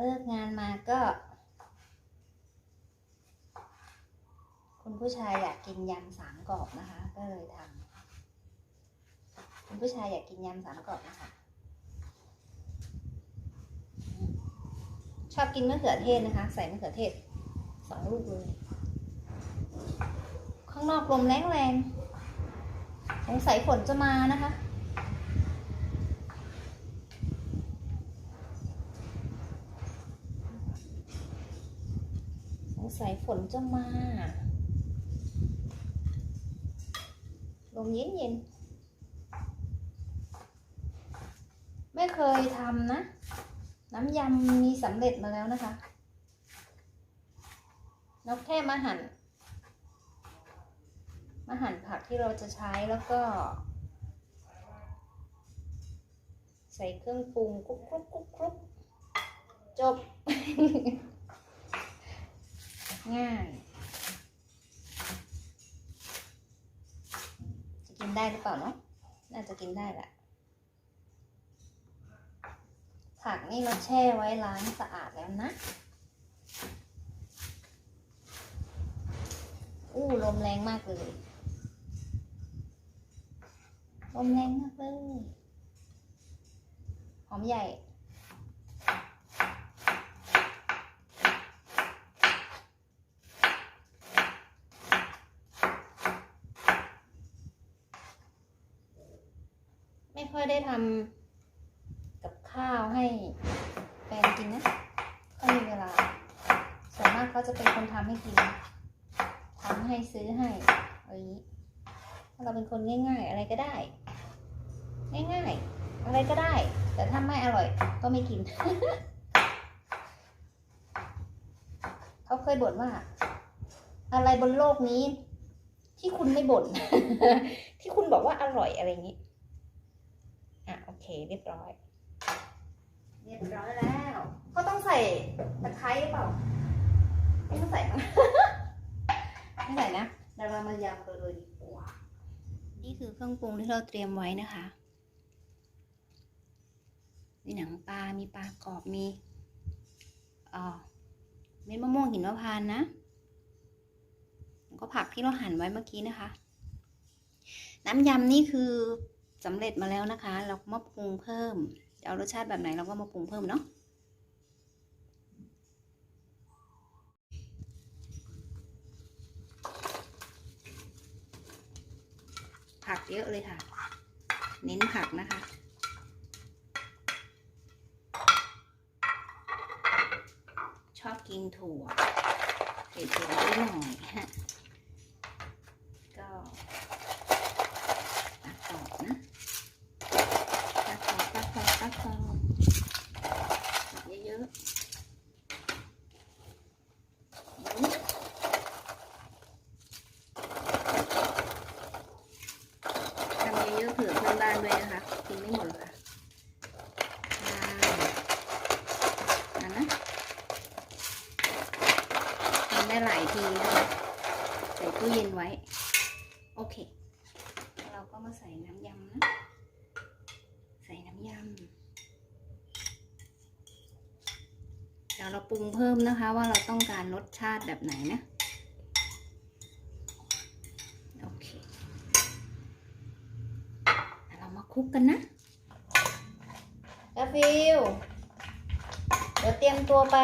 เลิกงานมาก็ คุณผู้ชายอยากกินยำสามกรอบนะคะ ก็เลยทำคุณผู้ชายอยากกินยำสามกรอบนะคะ ชอบกินมะเขือเทศนะคะ ใส่มะเขือเทศสองลูกเลยข้างนอกลมแรงแรงๆสงสัยฝนจะมานะคะ สงสัยฝ นจะมา ลมเย็นเย็นๆไม่เคยทำนะ น้ำยำมีสำเร็จมาแล้วนะคะ นกแค่มาหั่นมาหั่นผักที่เราจะใช้แล้วก็ ใส่เครื่องปรุงกรุบกรุบกรุบกรุบจบ ง่ายจะกินได้หรือเปล่าเนาะน่าจะกินได้แหละผักนี่เราแช่ไว้ล้างสะอาดแล้วนะ อู้ลมแรงมากเลย ลมแรงมากเลย หอมใหญ่ ไม่ค่อยได้ทำกับข้าวให้แฟนกินนะก็มีเวลาส่วนมากเขาจะเป็นคนทำให้กินทำให้ซื้อให้อะไรอย่างนี้ถ้าเราเป็นคนง่าย ๆ อะไรก็ได้ ง่ายๆ อะไรก็ได้ แต่ถ้าไม่อร่อยก็ไม่กิน เขาเคยบ่นว่า อะไรบนโลกนี้ ที่คุณไม่บ่นที่คุณบอกว่าอร่อยอะไรอย่างนี้ อะโอเคเรียบร้อย เรียบร้อยแล้วก็ต้องใส่ตะไคร้หรือเปล่าไม่ต้องใส่นะไม่ใส่นะเดี๋ยวเรามายำกันเลยดีกว่านี่คือเครื่องปรุงที่เราเตรียมไว้นะคะมีหนังปลา มีปลากรอบ มีเอ่อเม็ดมะม่วงหินมะพร้านต์นะแล้วก็ผักที่เราหั่นไว้เมื่อกี้นะคะ น้ำยำนี่คือ สำเร็จมาแล้วนะคะ เรามาปรุงเพิ่มจะเอารสชาติแบบไหนเราก็มาปรุงเพิ่มเนาะผักเยอะเลยค่ะ เน้นผักนะคะชอบกินถั่วใส่ถั่วด้วยหน่อยฮะ ก็ตักตอกนะตักตอกตักตอกตักตอกตักเยอะๆอืมทำเยอะๆเผื่อเพื่อน บ้านด้วยนะคะกินไม่หมดหรอกค่ะนั่นนะทำได้หลายทีนะคะใส่ตู้เย็นไว้ โอเค เราก็มาใส่น้ำยำนะ ใส่น้ำยำเดี๋ยวเราปรุงเพิ่มนะคะว่าเราต้องการรสชาติแบบไหนนะ โอเคเดี๋ยวเรามาค ลุกกันนะกาฟิลเดี๋ยวเตรียมตัวไป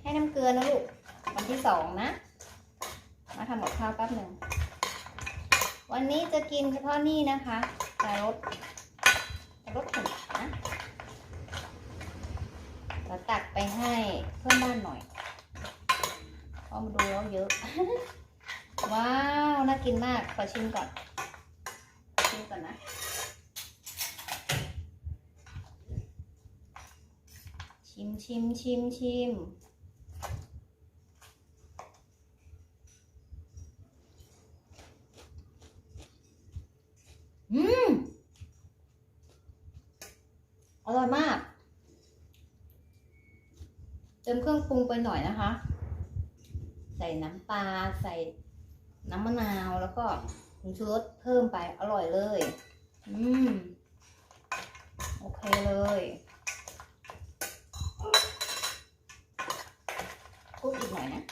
ให้น้ำเกลือนะลูก วันที่สองนะ มาทำกับข้าวแป๊บหนึ่ง วันนี้จะกินเฉพาะนี่นะคะแต่รสรสถึงนะเราตักไปให้เพื่อนบ้านหน่อยเพรามาดูแล้วเยอะ ว้าว น่ากินมาก ขอชิมก่อน ชิมก่อนนะ ชิมชิมชิมชิมอืม อร่อยมาก เติมเครื่องปรุงไปหน่อยนะคะ ใส่น้ำปลาใส่น้ำมะนาวแล้วก็ผงชูรสเพิ่มไปอร่อยเลย อืม โอเคเลย พูดอีกหน่อยนะ